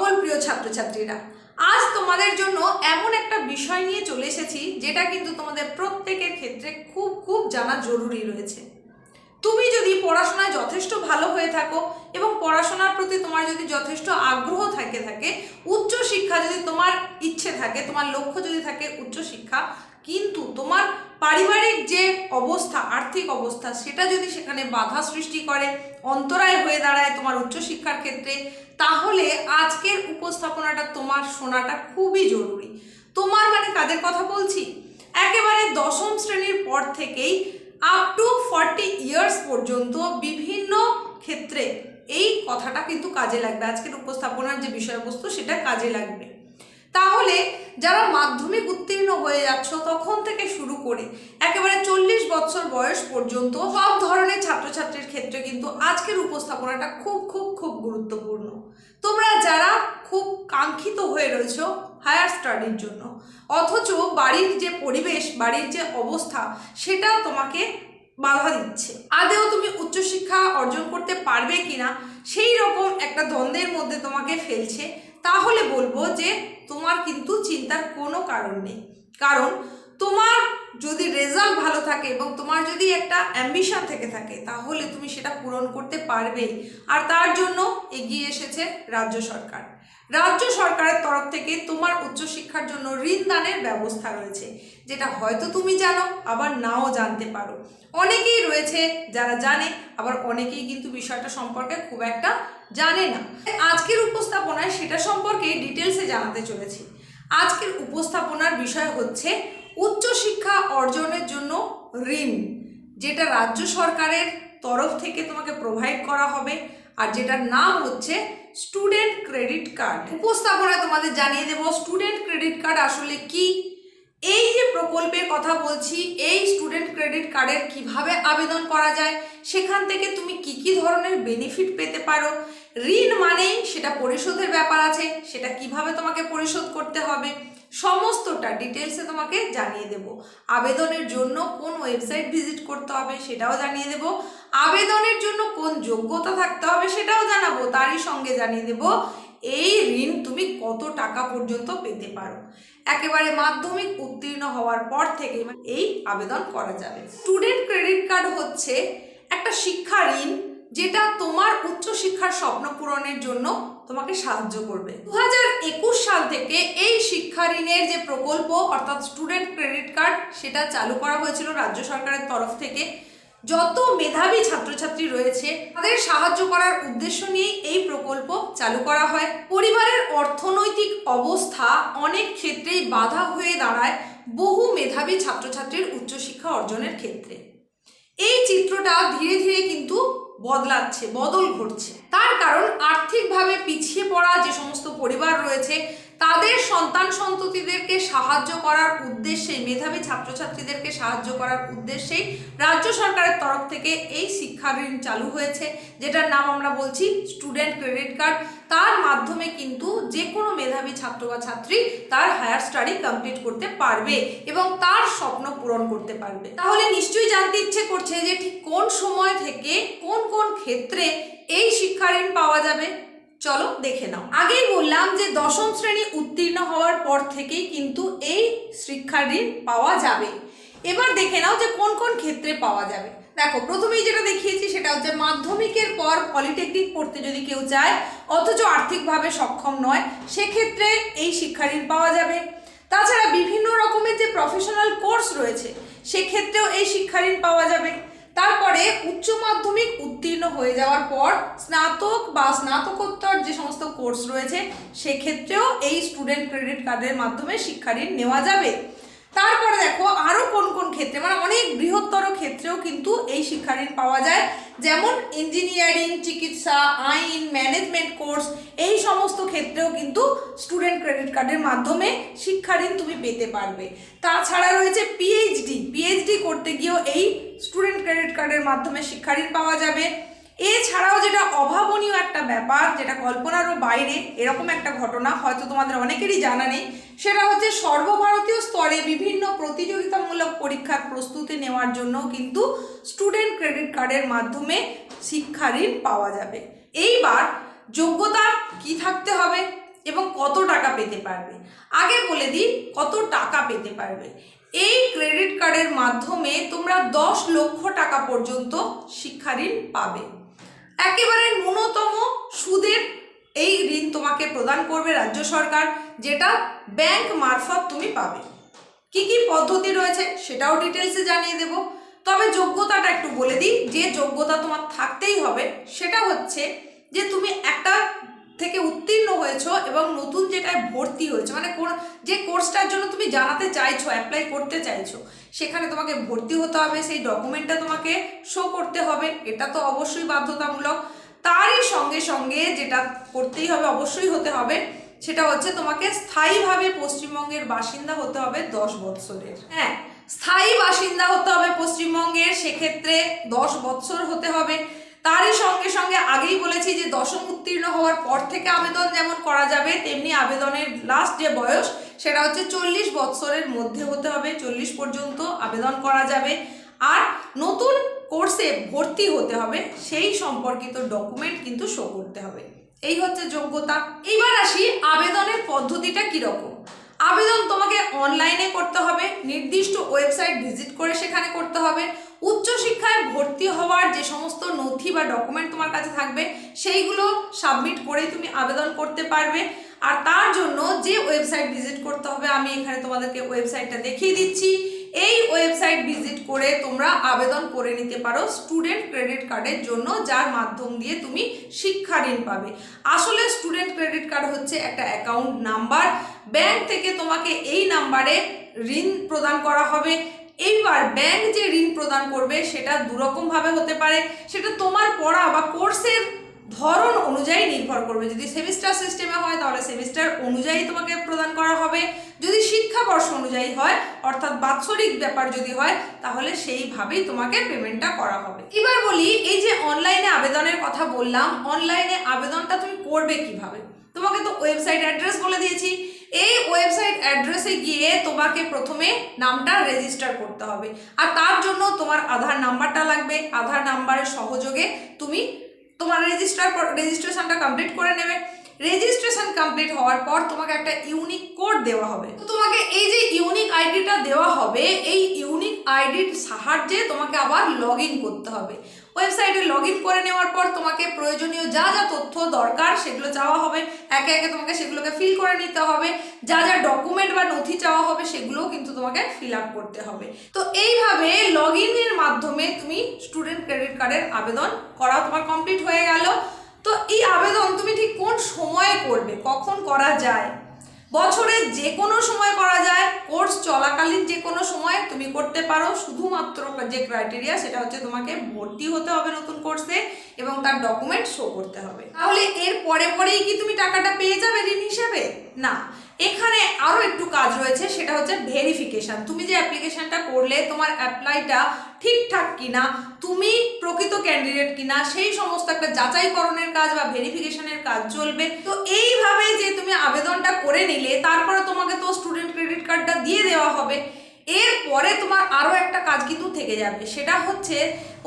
সকল প্রিয় ছাত্রছাত্রীরা। আজ তোমাদের জন্য এমন একটা বিষয় নিয়ে চলে এসেছি, যেটা কিন্তু তোমাদের প্রত্যেকের ক্ষেত্রে খুব খুব জানা জরুরি রয়েছে। তুমি যদি পড়াশোনায় যথেষ্ট ভালো হয়ে থাকো এবং পড়াশোনার প্রতি তোমার যদি যথেষ্ট আগ্রহ থাকে থাকে, উচ্চ শিক্ষা যদি তোমার ইচ্ছে থাকে, তোমার লক্ষ্য যদি থাকে উচ্চ শিক্ষা, কিন্তু তোমার পারিবারিক যে অবস্থা, আর্থিক অবস্থা, সেটা যদি সেখানে বাধা সৃষ্টি করে, অন্তরায় হয়ে দাঁড়ায় তোমার উচ্চশিক্ষার ক্ষেত্রে, তাহলে আজকের উপস্থাপনাটা তোমার শোনাটা খুবই জরুরি। তোমার মানে কাদের কথা বলছি? একেবারে দশম শ্রেণির পর থেকেই আপ টু ফর্টি পর্যন্ত বিভিন্ন ক্ষেত্রে এই কথাটা কিন্তু কাজে লাগবে। আজকের উপস্থাপনার যে বিষয়বস্তু সেটা কাজে লাগবে। তাহলে যারা মাধ্যমিক উত্তীর্ণ হয়ে যাচ্ছ তখন থেকে শুরু করে একেবারে চল্লিশ বছর বয়স পর্যন্ত সব ধরনের ছাত্রছাত্রীর ক্ষেত্রে কিন্তু আজকের উপস্থাপনাটা খুব খুব খুব গুরুত্বপূর্ণ। তোমরা যারা খুব কাঙ্ক্ষিত হয়ে রয়েছো হায়ার স্টাডির জন্য, অথচ বাড়ির যে পরিবেশ, বাড়ির যে অবস্থা, সেটা তোমাকে বাধা দিচ্ছে। আদেও তুমি উচ্চশিক্ষা অর্জন করতে পারবে কিনা, সেই রকম একটা দ্বন্দ্বের মধ্যে তোমাকে ফেলছে। তাহলে বলব যে তোমার কিন্তু চিন্তার কোনো কারণ নেই। কারণ তোমার যদি রেজাল্ট ভালো থাকে এবং তোমার যদি একটা অ্যাম্বিশন থেকে থাকে, তাহলে তুমি সেটা পূরণ করতে পারবেই। আর তার জন্য এগিয়ে এসেছে রাজ্য সরকার। রাজ্য সরকারের তরফ থেকে তোমার উচ্চশিক্ষার জন্য ঋণ দানের ব্যবস্থা রয়েছে। যেটা হয়তো তুমি জানো, আবার নাও জানতে পারো। অনেকেই রয়েছে যারা জানে, আবার অনেকেই কিন্তু বিষয়টা সম্পর্কে খুব একটা জানে না। আজকের উপস্থাপনায় সেটা সম্পর্কে ডিটেলসে জানাতে চলেছি। আজকের উপস্থাপনার বিষয় হচ্ছে উচ্চশিক্ষা অর্জনের জন্য ঋণ, যেটা রাজ্য সরকারের তরফ থেকে তোমাকে প্রোভাইড করা হবে। আর যেটার নাম হচ্ছে স্টুডেন্ট ক্রেডিট কার্ড উপস্থাপনা তোমাদের জানিয়ে দেবো স্টুডেন্ট ক্রেডিট কার্ড আসলে কি? এই যে প্রকল্পের কথা বলছি, এই স্টুডেন্ট ক্রেডিট কার্ডের কীভাবে আবেদন করা যায়? সেখান থেকে তুমি কি কি ধরনের বেনিফিট পেতে পারো? ঋণ মানেই সেটা পরিশোধের ব্যাপার আছে, সেটা কীভাবে তোমাকে পরিশোধ করতে হবে? সমস্তটা ডিটেলসে তোমাকে জানিয়ে দেব। আবেদনের জন্য কোন ওয়েবসাইট ভিজিট করতে হবে সেটাও জানিয়ে দেব। আবেদনের জন্য কোন যোগ্যতা থাকতে হবে সেটাও জানাব। তারই সঙ্গে জানিয়ে দেব, এই ঋণ তুমি কত টাকা পর্যন্ত পেতে পারো? একেবারে মাধ্যমিক উত্তীর্ণ হওয়ার পর থেকে এই আবেদন করা যাবে। স্টুডেন্ট ক্রেডিট কার্ড হচ্ছে একটা শিক্ষা ঋণ যেটা তোমার উচ্চশিক্ষার স্বপ্ন পূরণের জন্য তোমাকে সাহায্য করবে। দু একুশ সাল থেকে এই শিক্ষা ঋণের যে প্রকল্প, অর্থাৎ স্টুডেন্ট ক্রেডিট কার্ড, সেটা চালু করা হয়েছিল রাজ্য সরকারের তরফ থেকে। যত মেধাবী ছাত্রছাত্রী রয়েছে, তাদের সাহায্য করার উদ্দেশ্য নিয়েই এই প্রকল্প চালু করা হয়। পরিবারের অর্থনৈতিক অবস্থা অনেক ক্ষেত্রেই বাধা হয়ে দাঁড়ায় বহু মেধাবী ছাত্রছাত্রীর উচ্চশিক্ষা অর্জনের ক্ষেত্রে। এই চিত্রটা ধীরে ধীরে কিন্তু বদলাচ্ছে, বদল ঘটছে। তার কারণ আর্থিকভাবে পিছিয়ে পড়া যে সমস্ত পরিবার রয়েছে, তাদের সন্তান সন্ততিদেরকে সাহায্য করার উদ্দেশ্যে, মেধাবী ছাত্রছাত্রীদেরকে সাহায্য করার উদ্দেশ্যেই রাজ্য সরকারের তরফ থেকে এই শিক্ষা ঋণ চালু হয়েছে, যেটার নাম আমরা বলছি স্টুডেন্ট ক্রেডিট কার্ড। তার মাধ্যমে কিন্তু যে কোনো মেধাবী ছাত্র বা ছাত্রী তার হায়ার স্টাডি কমপ্লিট করতে পারবে এবং তার স্বপ্ন পূরণ করতে পারবে। তাহলে নিশ্চয়ই জানতে ইচ্ছে করছে যে ঠিক কোন সময় থেকে কোন কোন ক্ষেত্রে এই শিক্ষা ঋণ পাওয়া যাবে? চলো দেখে নাও। আগেই বললাম যে দশম শ্রেণি উত্তীর্ণ হওয়ার পর থেকেই কিন্তু এই শিক্ষা ঋণ পাওয়া যাবে। এবার দেখে নাও যে কোন কোন ক্ষেত্রে পাওয়া যাবে। দেখো, প্রথমেই যেটা দেখিয়েছি সেটা হচ্ছে মাধ্যমিকের পর পলিটেকনিক পড়তে যদি কেউ চায়, অথচ আর্থিকভাবে সক্ষম নয়, সেক্ষেত্রে এই শিক্ষা ঋণ পাওয়া যাবে। তাছাড়া বিভিন্ন রকমের যে প্রফেশনাল কোর্স রয়েছে, সেক্ষেত্রেও এই শিক্ষা ঋণ পাওয়া যাবে। তারপরে উচ্চ মাধ্যমিক উত্তীর্ণ হয়ে যাওয়ার পর স্নাতক বা স্নাতকোত্তর যে সমস্ত কোর্স রয়েছে, সেক্ষেত্রেও এই স্টুডেন্ট ক্রেডিট কার্ডের মাধ্যমে শিক্ষা ঋণ নেওয়া যাবে। তারপরে দেখো আরও কোন কোন ক্ষেত্রে মানে অনেক বৃহত্তর ক্ষেত্রেও কিন্তু এই শিক্ষা ঋণ পাওয়া যায়। যেমন ইঞ্জিনিয়ারিং চিকিৎসা, আইন ম্যানেজমেন্ট কোর্স এই সমস্ত ক্ষেত্রেও কিন্তু স্টুডেন্ট ক্রেডিট কার্ডের মাধ্যমে শিক্ষা ঋণ তুমি পেতে পারবে। তাছাড়া রয়েছে পিএইচডি পিএইচডি করতে গিয়েও এই স্টুডেন্ট ক্রেডিট কার্ডের মাধ্যমে শিক্ষা ঋণ পাওয়া যাবে। এছাড়াও যেটা অভাবনীয় একটা ব্যাপার, যেটা কল্পনারও বাইরে, এরকম একটা ঘটনা হয়তো তোমাদের অনেকেরই জানা নেই, সেটা হচ্ছে সর্বভারতীয় স্তরে বিভিন্ন প্রতিযোগিতামূলক পরীক্ষার প্রস্তুতি নেওয়ার জন্য কিন্তু স্টুডেন্ট ক্রেডিট কার্ডের মাধ্যমে শিক্ষা ঋণ পাওয়া যাবে। এইবার যোগ্যতা কি থাকতে হবে এবং কত টাকা পেতে পারবে? আগে বলে দিই, কত টাকা পেতে পারবে। এই ক্রেডিট কার্ডের মাধ্যমে তোমরা দশ লক্ষ টাকা পর্যন্ত শিক্ষা ঋণ পাবে। একেবারে ন্যূনতম সুদের এই ঋণ তোমাকে প্রদান করবে রাজ্য সরকার, যেটা ব্যাংক মারফত তুমি পাবে। কি কি পদ্ধতি রয়েছে সেটাও ডিটেলসে জানিয়ে দেব। তবে যোগ্যতাটা একটু বলে দিই, যে যোগ্যতা তোমার থাকতেই হবে, সেটা হচ্ছে যে তুমি একটা থেকে উত্তীর্ণ হয়েছো এবং নতুন যেটায় ভর্তি হয়েছো মানে কোন, যে কোর্সটার জন্য তুমি জানাতে চাইছো অ্যাপ্লাই করতে চাইছো, সেখানে তোমাকে ভর্তি হতে হবে, সেই ডকুমেন্টটা তোমাকে শো করতে হবে, এটা তো অবশ্যই বাধ্যতামূলক। তারই সঙ্গে সঙ্গে যেটা করতেই হবে, অবশ্যই হতে হবে, সেটা হচ্ছে তোমাকে স্থায়ীভাবে পশ্চিমবঙ্গের বাসিন্দা হতে হবে দশ বৎসরের। হ্যাঁ স্থায়ী বাসিন্দা হতে হবে পশ্চিমবঙ্গের, সেক্ষেত্রে দশ বৎসর হতে হবে। তারই সঙ্গে সঙ্গে আগেই বলেছি যে দশম উত্তীর্ণ হওয়ার পর থেকে আবেদন যেমন করা যাবে, তেমনি আবেদনের লাস্ট যে বয়স, সেটা হচ্ছে চল্লিশ বৎসরের মধ্যে হতে হবে, চল্লিশ পর্যন্ত আবেদন করা যাবে। আর নতুন কোর্সে ভর্তি হতে হবে, সেই সম্পর্কিত ডকুমেন্ট কিন্তু শো করতে হবে। এই হচ্ছে যোগ্যতা। এইবার আসি আবেদনের পদ্ধতিটা কীরকম? আবেদন তোমাকে অনলাইনে করতে হবে, নির্দিষ্ট ওয়েবসাইট ভিজিট করে সেখানে করতে হবে। উচ্চশিক্ষায় ভর্তি হওয়ার যে সমস্ত নথি বা ডকুমেন্ট তোমার কাছে থাকবে, সেইগুলো সাবমিট করেই তুমি আবেদন করতে পারবে। আর তার জন্য যে ওয়েবসাইট ভিজিট করতে হবে, আমি এখানে তোমাদেরকে ওয়েবসাইটটা দেখিয়ে দিচ্ছি। এই ওয়েবসাইট ভিজিট করে তোমরা আবেদন করে নিতে পারো স্টুডেন্ট ক্রেডিট কার্ডের জন্য, যার মাধ্যম দিয়ে তুমি শিক্ষা ঋণ পাবে। আসলে স্টুডেন্ট ক্রেডিট কার্ড হচ্ছে একটা অ্যাকাউন্ট নাম্বার ব্যাংক থেকে তোমাকে এই নাম্বারে ঋণ প্রদান করা হবে। এইবার ব্যাংক যে ঋণ প্রদান করবে সেটা দুরকমভাবে হতে পারে, সেটা তোমার পড়া বা কোর্সের ধরন অনুযায়ী নির্ভর করবে। যদি সেমিস্টার সিস্টেমে হয়, তাহলে সেমিস্টার অনুযায়ী তোমাকে প্রদান করা হবে। যদি শিক্ষাবর্ষ অনুযায়ী হয়, অর্থাৎ বাৎসরিক ব্যাপার যদি হয়, তাহলে সেইভাবেই তোমাকে পেমেন্টটা করা হবে। এবার বলি, এই যে অনলাইনে আবেদনের কথা বললাম অনলাইনে আবেদনটা তুমি করবে কীভাবে? তোমাকে তো ওয়েবসাইট অ্যাড্রেস বলে দিয়েছি। এই ওয়েবসাইট অ্যাড্রেসে গিয়ে তোমাকে প্রথমে নামটা রেজিস্টার করতে হবে। আর তার জন্য তোমার আধার নাম্বারটা লাগবে। আধার নাম্বারের সহযোগে তুমি তোমার রেজিস্টার রেজিস্ট্রেশনটা কমপ্লিট করে নেবে। রেজিস্ট্রেশন কমপ্লিট হওয়ার পর তোমাকে একটা ইউনিক কোড দেওয়া হবে। তো তোমাকে এই যে ইউনিক আইডিটা দেওয়া হবে, এই ইউনিক আইডির সাহায্যে তোমাকে আবার লগ করতে হবে। ওয়েবসাইটে লগ করে নেওয়ার পর তোমাকে প্রয়োজনীয় যা যা তথ্য দরকার সেগুলো চাওয়া হবে। একে একে তোমাকে সেগুলোকে ফিল করে নিতে হবে। যা যা ডকুমেন্ট বা নথি চাওয়া হবে সেগুলোও কিন্তু তোমাকে ফিল আপ করতে হবে। তো এইভাবে লগ ইনের মাধ্যমে তুমি স্টুডেন্ট ক্রেডিট কার্ডের আবেদন করা তোমার কমপ্লিট হয়ে গেল। তো এই আবেদন তুমি ঠিক কোন সময়ে করবে? কখন করা যায়? বছরের যে কোনো সময় করা যায়, কোর্স চলাকালীন যে কোনো সময় তুমি করতে পারো, শুধুমাত্র যে ক্রাইটেরিয়া সেটা হচ্ছে তোমাকে ভর্তি হতে হবে নতুন কোর্সে এবং তার ডকুমেন্ট শো করতে হবে। তাহলে এর পরে পরেই কি তুমি টাকাটা পেয়ে যাবে ঋণ হিসেবে? না। এখানে আরও একটু কাজ রয়েছে সেটা হচ্ছে ভেরিফিকেশন তুমি যে অ্যাপ্লিকেশনটা করলে তোমার অ্যাপ্লাইটা ঠিকঠাক কিনা, তুমি প্রকৃত ক্যান্ডিডেট কিনা, সেই সমস্ত একটা যাচাইকরণের কাজ বা ভেরিফিকেশনের কাজ চলবে। তো এইভাবে যে তুমি আবেদনটা করে নিলে, তারপরে তোমাকে তো স্টুডেন্ট ক্রেডিট কার্ডটা দিয়ে দেওয়া হবে। এরপরে তোমার আরও একটা কাজ কিন্তু থেকে যাবে। সেটা হচ্ছে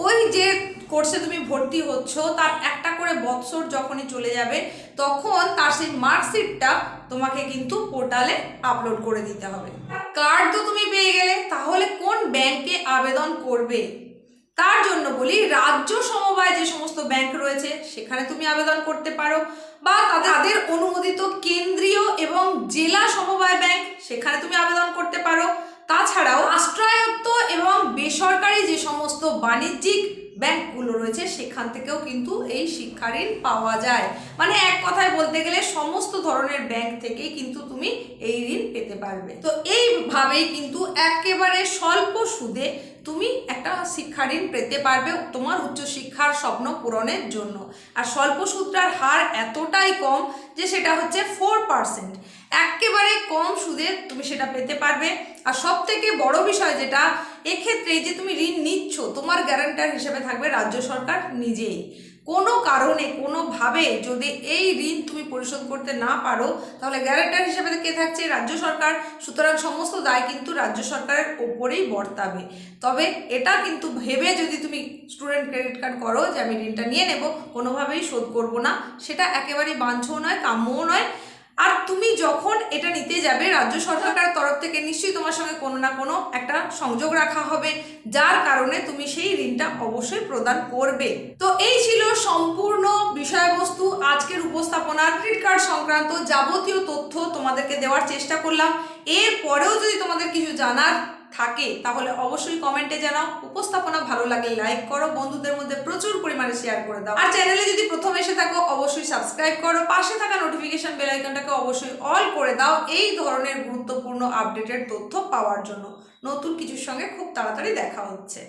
ওই যে কোর্সে তুমি ভর্তি হচ্ছ, তার একটা করে বৎসর যখনই চলে যাবে, তখন তার সেই মার্কশিটটা তোমাকে কিন্তু পোর্টালে আপলোড করে দিতে হবে। কার্ড তো তুমি পেয়ে গেলে, তাহলে কোন ব্যাংকে আবেদন করবে? তার জন্য বলি, রাজ্য সমবায় যে সমস্ত ব্যাংক রয়েছে, সেখানে তুমি আবেদন করতে পারো। বা তাদের অনুমোদিত কেন্দ্রীয় এবং জেলা সমবায় ব্যাংক, সেখানে তুমি আবেদন করতে পারো। তাছাড়াও রাষ্ট্রায়ত্ত এবং বেসরকারি যে সমস্ত বাণিজ্যিক ব্যাংকগুলো রয়েছে, সেখান থেকেও কিন্তু এই শিক্ষা ঋণ পাওয়া যায়। মানে এক কথায় বলতে গেলে সমস্ত ধরনের ব্যাংক থেকেই কিন্তু তুমি এই ঋণ পেতে পারবে। তো এইভাবেই কিন্তু একেবারে স্বল্প সুদে তুমি একটা শিক্ষা ঋণ পেতে পারবে তোমার উচ্চশিক্ষার স্বপ্ন পূরণের জন্য। আর স্বল্প সুদটার হার এতটাই কম যে সেটা হচ্ছে ফোর পার্সেন্ট একেবারে কম সুদে তুমি সেটা পেতে পারবে। আর সব থেকে বড় বিষয় যেটা, এক্ষেত্রে যে তুমি ঋণ নিচ্ছ, তোমার গ্যারান্টার হিসেবে থাকবে রাজ্য সরকার নিজেই। কোনো কারণে, কোনোভাবে যদি এই ঋণ তুমি পরিশোধ করতে না পারো, তাহলে গ্যারান্টার হিসেবে কে থাকছে? রাজ্য সরকার। সুতরাং সমস্ত দায় কিন্তু রাজ্য সরকারের ওপরেই বর্তাবে। তবে এটা কিন্তু ভেবে যদি তুমি স্টুডেন্ট ক্রেডিট কার্ড করো যে আমি ঋণটা নিয়ে নেব, কোনোভাবেই শোধ করব না। সেটা একেবারেই বাঞ্ছও নয়, কাম্যও নয়। আর তুমি যখন এটা নিতে যাবে, রাজ্য সরকারের তরফ থেকে নিশ্চয়ই তোমার সঙ্গে কোনো না কোনো একটা সংযোগ রাখা হবে, যার কারণে তুমি সেই ঋণটা অবশ্যই প্রদান করবে। তো এই ছিল সম্পূর্ণ বিষয়বস্তু আজকের উপস্থাপনা ক্রেডিট কার্ড সংক্রান্ত যাবতীয় তথ্য তোমাদেরকে দেওয়ার চেষ্টা করলাম। এরপরেও যদি তোমাদের কিছু জানার থাকে, তাহলে অবশ্যই কমেন্টে জানাও। উপস্থাপনা ভালো লাগে লাইক করো, বন্ধুদের মধ্যে প্রচুর পরিমাণে শেয়ার করে দাও। আর চ্যানেলে যদি প্রথম এসে থাকো, অবশ্যই সাবস্ক্রাইব করো। পাশে থাকা নোটিফিকেশন বেল আইকনটাকে অবশ্যই অল করে দাও এই ধরনের গুরুত্বপূর্ণ আপডেটের তথ্য পাওয়ার জন্য। নতুন কিছুর সঙ্গে খুব তাড়াতাড়ি দেখা হচ্ছে।